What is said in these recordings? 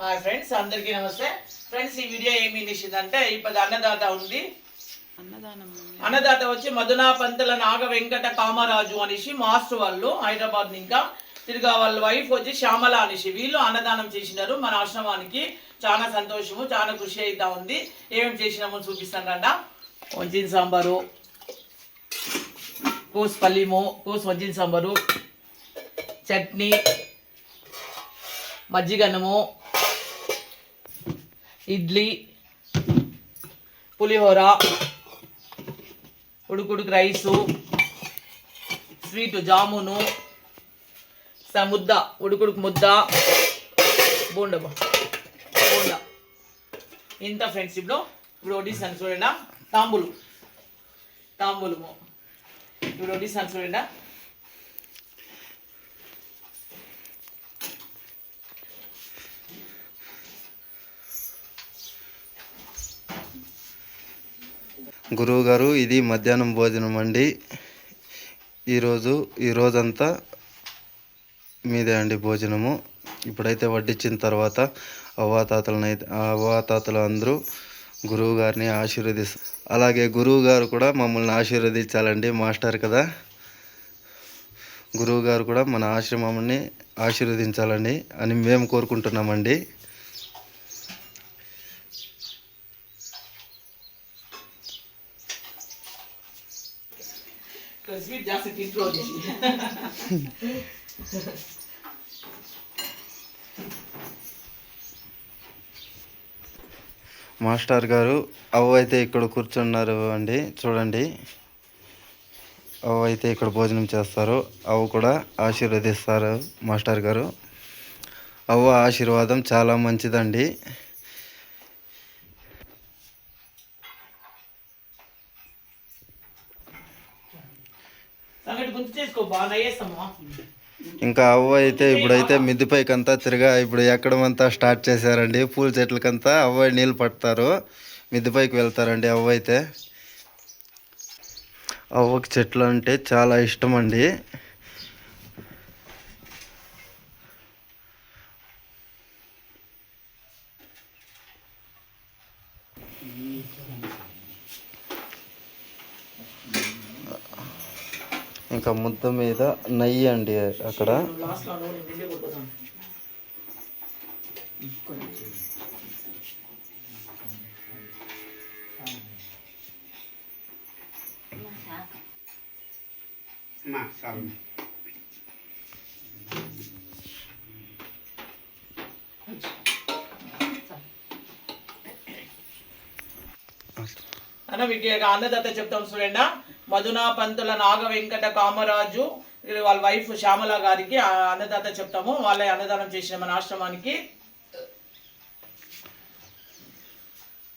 Hi friends అందరికీ నమస్తే. Friends ఈ వీడియో ఏమి చేసిందంటే ఇప్పుడు అన్నదాత ఉంది. అన్నదాత వచ్చి మధునా పంతుల నాగ వెంకట కామరాజు అనేసి మాస్టర్ వాళ్ళు హైదరాబాద్ ఇంకా తిరిగా వాళ్ళ వైఫ్ వచ్చి శ్యామల అనేసి వీళ్ళు అన్నదానం చేసినారు. మన ఆశ్రమానికి చాలా సంతోషము చాలా కృషి అవుతా ఉంది. ఏమేమి చేసినామో చూపిస్తాను రండ. వంచిన సాంబారు కోస్ పల్లిము కోస్ వంచిన సాంబారు చట్నీ మజ్జిగన్నము ఇడ్లీ పులిహోర ఉడుకుడుకు రైసు స్వీటు జామును ముద్ద ఉడుకుడుకు ముద్ద బోండ బోండ. ఇంత ఫ్రెండ్స్ ఇప్పుడు ఇప్పుడు వడ్డిస్తాను చూడండి. తాంబూలు. తాంబూలము ఇప్పుడు వడ్డిస్తాను చూడండి. గురువు గారు ఇది మధ్యాహ్నం భోజనం అండి. ఈరోజు ఈ రోజంతా మీదే అండి భోజనము. ఇప్పుడైతే వడ్డించిన తర్వాత అవ్వాతాతలను అయితే అవ్వాతాతలు అందరూ గురువు గారిని ఆశీర్వదిస్ అలాగే గురువు గారు కూడా మమ్మల్ని ఆశీర్వదించాలండి మాస్టర్ కదా. గురువు గారు కూడా మన ఆశ్రమాన్ని ఆశీర్వదించాలని అని మేము కోరుకుంటున్నామండి. ಜಾಸ್ತಿ జాస్తి మాస్టర్ గారు అవ్వ అయితే ఇక్కడ కూర్చున్నారు అండి. చూడండి. అవ్వ అయితే ఇక్కడ భోజనం చేస్తారు. అవ్వ కూడా ఆశీర్వదిస్తారు మాస్టర్ గారు. అవ్వ ఆశీర్వాదం చాలా మంచిదండి. ఇంకా అవ్వ అయితే ఇప్పుడైతే మిద్దిపైకంతా తిరగా ఇప్పుడు ఎక్కడమంతా స్టార్ట్ చేశారండి పూల చెట్లకంతా అవ్వ నీళ్ళు పడతారు. మిద్దిపైకి వెళ్తారండి అవ్వ అయితే. అవ్వకి చెట్లు అంటే చాలా ఇష్టం అండి ఇంకా ముద్ద మీద నెయ్యి అండి అక్కడ. అన్న మీకు అన్నదాత చెప్తాం చూడండి. మధునా పంతుల నాగ వెంకట కామరాజు వాళ్ళ వైఫ్ శ్యామల గారికి అన్నదాత చెప్తాము. వాళ్ళే అన్నదానం చేసిన మన ఆశ్రమానికి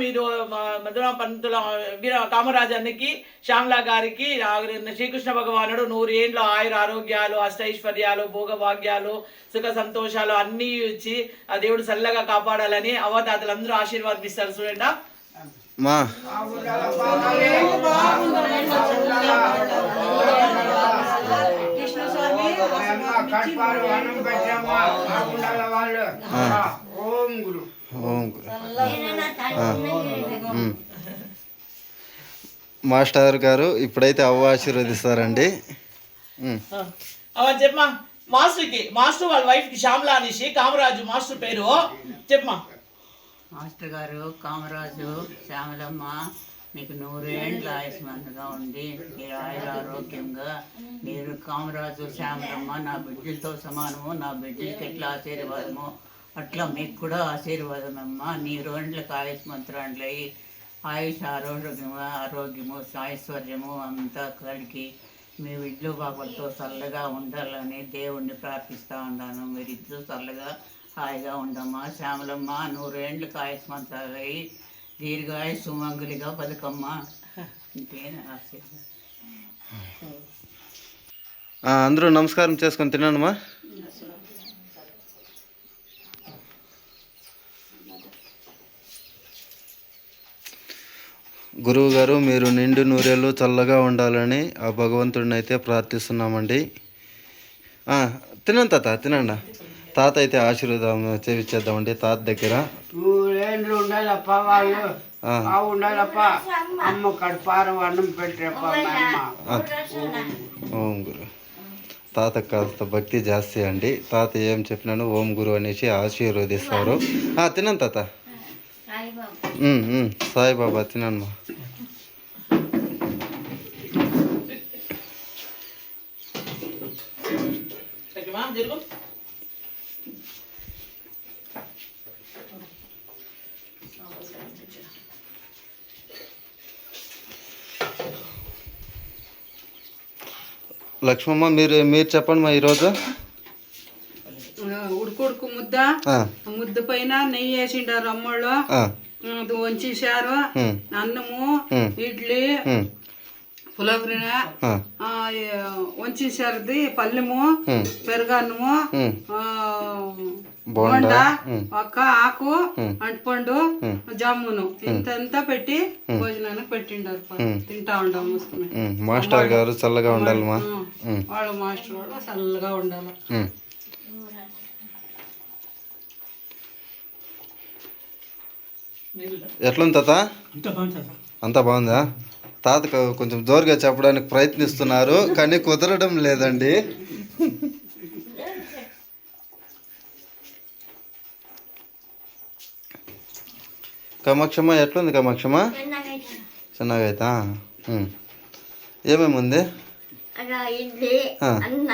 మీరు మధుర పంతుల వీర కామరాజానికి శ్యామలా గారికి శ్రీకృష్ణ భగవానుడు నూరు ఏండ్ల ఆయుర ఆరోగ్యాలు అష్టైశ్వర్యాలు భోగభాగ్యాలు సుఖ సంతోషాలు అన్నీ ఇచ్చి ఆ దేవుడు చల్లగా కాపాడాలని అవతాతలందరూ ఆశీర్వాదిస్తారు చూడండి మా అన్నం కాకుండా వాళ్ళు ఓం గురు ఓం. మాస్టర్ గారు ఇప్పుడైతే అవ్వ ఆశీర్వదిస్తారండి. చెప్పమా మాస్టర్కి మాస్టర్ వాళ్ళ వైఫ్కి శ్యామలా అనేసి కామరాజు మాస్టర్ పేరు. చెప్పమా మాస్టర్ గారు కామరాజు శ్యామలమ్మ మీకు నూరేండ్ల ఆయుష్మంతగా ఉండి మీరు ఆయుర ఆరోగ్యంగా. మీరు కామరాజు శ్యామలమ్మ నా బిడ్డలతో సమానము నా బిడ్డలకి ఎట్లా ఆశీర్వాదము? అట్లా మీకు కూడా ఆశీర్వాదం అమ్మ నీ రెండ్లకు ఆయుష్మంతురాండ్లై ఆయుష్ ఆరోగ్యము ఆరోగ్యము ఐశ్వర్యము అంతా కలిగి మీ ఇడ్లు బాబులతో చల్లగా ఉండాలని దేవుణ్ణి ప్రార్థిస్తూ ఉన్నాను. మీరు ఇద్దరు చల్లగా హాయిగా ఉండమ్మా. శ్యామలమ్మ నూరేండ్లు కాయస్మంతాలై దీర్ఘాయ సుమంగులిగా బతుకమ్మ. ఇంతే నా ఆశ ఆ, అందరూ నమస్కారం చేసుకొని తినండిమా గురువు గారు మీరు నిండు నూరేళ్ళు చల్లగా ఉండాలని ఆ భగవంతుడిని అయితే ప్రార్థిస్తున్నామండి తినండి తాత తినండి. తాత అయితే ఆశీర్వాదం చేపించేద్దామండి తాత దగ్గర. నూరేళ్ళు ఉండాలప్ప వాళ్ళు. ఆ, బాగా ఉండాలప్ప. అమ్మ కడుపారం అన్నం పెట్టరప్ప మా అమ్మ ఓం గురు. తాత కాస్త భక్తి జాస్తి అండి. తాత ఏం చెప్పినాను? ఓం గురు అనేసి ఆశీర్వదిస్తారు. తినండి తాత. సాయిబాబా తినమ్మా. లక్ష్మమ్మ మీరు మీరు చెప్పండి మా ఈరోజు. ఉడుకుడుకు ముద్ద. ఆ, ముద్ద పైన నెయ్యి వేసిండారు అమ్మోళ్ళు. వంచేసారు అన్నము ఇడ్లీ పులగరిన వంచేసారుది పల్లెము పెరుగన్నము బోండా. ఒక్క ఆకు. అంటుపండు. జామును. ఇంతంతా పెట్టి భోజనానికి పెట్టిండారు. తింటా ఉండాం మాస్టర్ గారు చల్లగా. ఉమ్, వాళ్ళు మాస్టర్ వాళ్ళు చల్లగా ఉండాలి. ఎట్లుంది తాత? అంతా బాగుందా? తాత కొంచెం జోరుగా చెప్పడానికి ప్రయత్నిస్తున్నారు కానీ కుదరడం లేదండి. కామాక్షమ్మ ఎట్లుంది కామాక్షమ్మ? చిన్నగా అయితే ఏమేమి ఉంది ఇడ్లీ. అన్న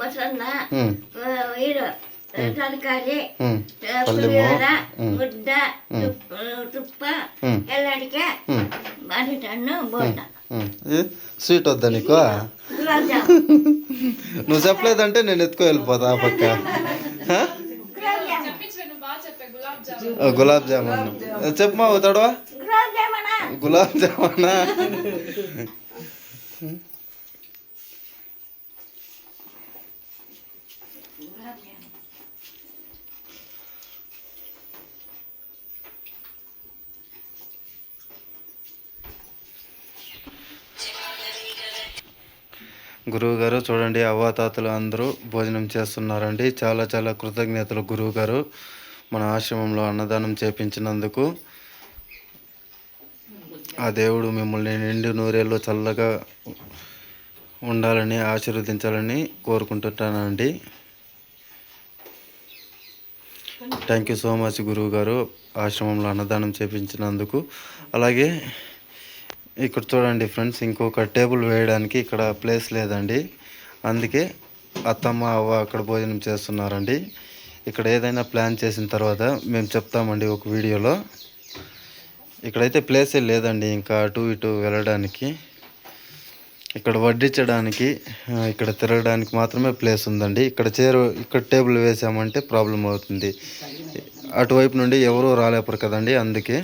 మొసన్న స్వీట్ వద్దా నీకు? నువ్వు చెప్పలేదంటే నేను ఎత్తుకో వెళ్ళిపోతా ఆ పక్క. గులాబ్ జామున్ చెప్పమా తడవా? గులాబ్ జామనా గురువుగారు గురువు గారు చూడండి అవ్వాతాతలు అందరూ భోజనం చేస్తున్నారండి. చాలా చాలా కృతజ్ఞతలు గురువు గారు మన ఆశ్రమంలో అన్నదానం చేపించినందుకు ఆ దేవుడు మిమ్మల్ని నిండు నూరేళ్ళు చల్లగా ఉండాలని ఆశీర్వదించాలని కోరుకుంటున్నానండి. థ్యాంక్ యూ సో మచ్ గురువు గారు ఆశ్రమంలో అన్నదానం చేపించినందుకు. అలాగే ఇక్కడ చూడండి ఫ్రెండ్స్ ఇంకొక టేబుల్ వేయడానికి ఇక్కడ ప్లేస్ లేదండి. అందుకే అత్తమ్మ అవ్వ అక్కడ భోజనం చేస్తున్నారండి. ఇక్కడ ఏదైనా ప్లాన్ చేసిన తర్వాత మేము చెప్తామండి ఒక వీడియోలో. ఇక్కడైతే ప్లేసే లేదండి ఇంకా అటు ఇటు వెళ్ళడానికి. ఇక్కడ వడ్డించడానికి ఇక్కడ తిరగడానికి మాత్రమే ప్లేస్ ఉందండి. ఇక్కడ చేరు ఇక్కడ టేబుల్ వేసామంటే ప్రాబ్లం అవుతుంది. అటువైపు నుండి ఎవరూ రాలేపరు కదండి అందుకే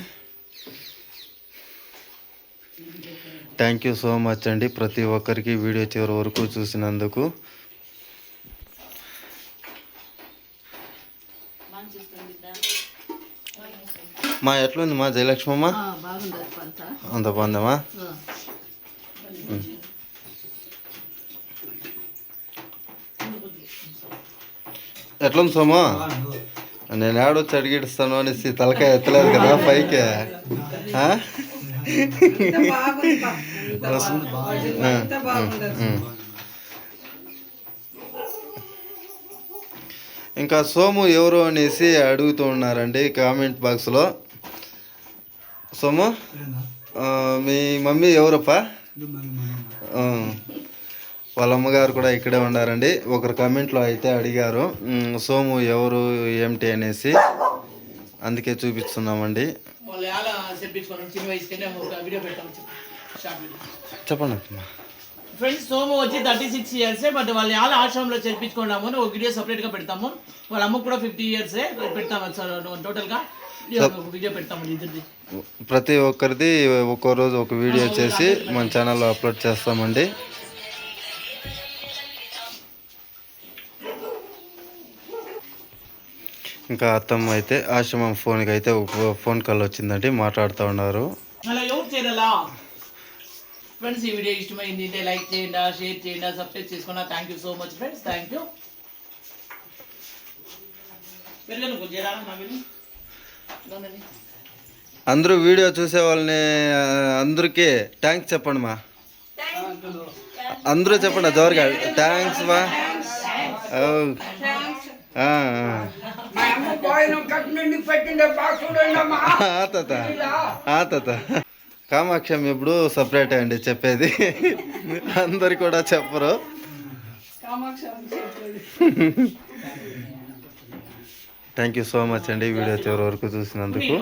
థ్యాంక్ యూ సో మచ్ అండి ప్రతి ఒక్కరికి వీడియో చివరి వరకు చూసినందుకు. మా ఎట్లుంది మా జయలక్ష్మమ్మ? అంత బాగుందమ్మా? ఎట్లుంది సోము? నేను ఆడొచ్చి అడిగిస్తాను అనేసి తలకాయ ఎత్తలేదు కదా పైకి. ఇంకా సోము ఎవరు అనేసి అడుగుతూ ఉన్నారండి కామెంట్ బాక్స్లో. సోము ఆ, మీ మమ్మీ ఎవరప్పా? వాళ్ళ అమ్మగారు కూడా ఇక్కడే ఉన్నారండి ఒకరు కామెంట్లో అయితే అడిగారు సోము ఎవరు ఏమిటి అనేసి. అందుకే చూపిస్తున్నామండి. చిన్న వయసులోనే ఒక వీడియో పెట్టాం షార్ట్ వీడియో చెప్పండి. ఫ్రెండ్స్ సోము వచ్చి థర్టీ సిక్స్ ఇయర్స్ బట్ వాళ్ళు ఎలా ఆశ్రమంలో చేర్పించుకున్నాము అని ఒక వీడియో సపరేట్గా పెడతాము. వాళ్ళ అమ్మకు కూడా ఫిఫ్టీ ఇయర్స్ పెడతాం సార్ టోటల్గా వీడియో పెడతాము ఇద్దరిది. ప్రతి ఒక్కరిది ఒక్కో రోజు ఒక వీడియో చేసి మన ఛానల్లో అప్లోడ్ చేస్తామండి. ఇంకా అత్తమ్మ అయితే ఆశ్రమం ఫోన్కి అయితే ఫోన్ కాల్ వచ్చిందండి మాట్లాడుతూ ఉన్నారు. అలా ఎవరు చేయాలా ఫ్రెండ్స్ ఈ వీడియో ఇష్టమైంది అంటే లైక్ చేయండి షేర్ చేయండి సబ్స్క్రైబ్ చేసుకున్నా. Thank you so much friends thank you. అందరూ వీడియో చూసే వాళ్ళని అందరికీ థ్యాంక్స్ చెప్పండి మా. అందరూ చెప్పండి జోరుగా. థ్యాంక్స్ మా. తాత. ఆ తాత. కామాక్షం ఎప్పుడు సపరేట్ అండి చెప్పేది. అందరు కూడా చెప్పరు. థ్యాంక్ యూ సో మచ్ అండి వీడియో చివరి వరకు చూసినందుకు.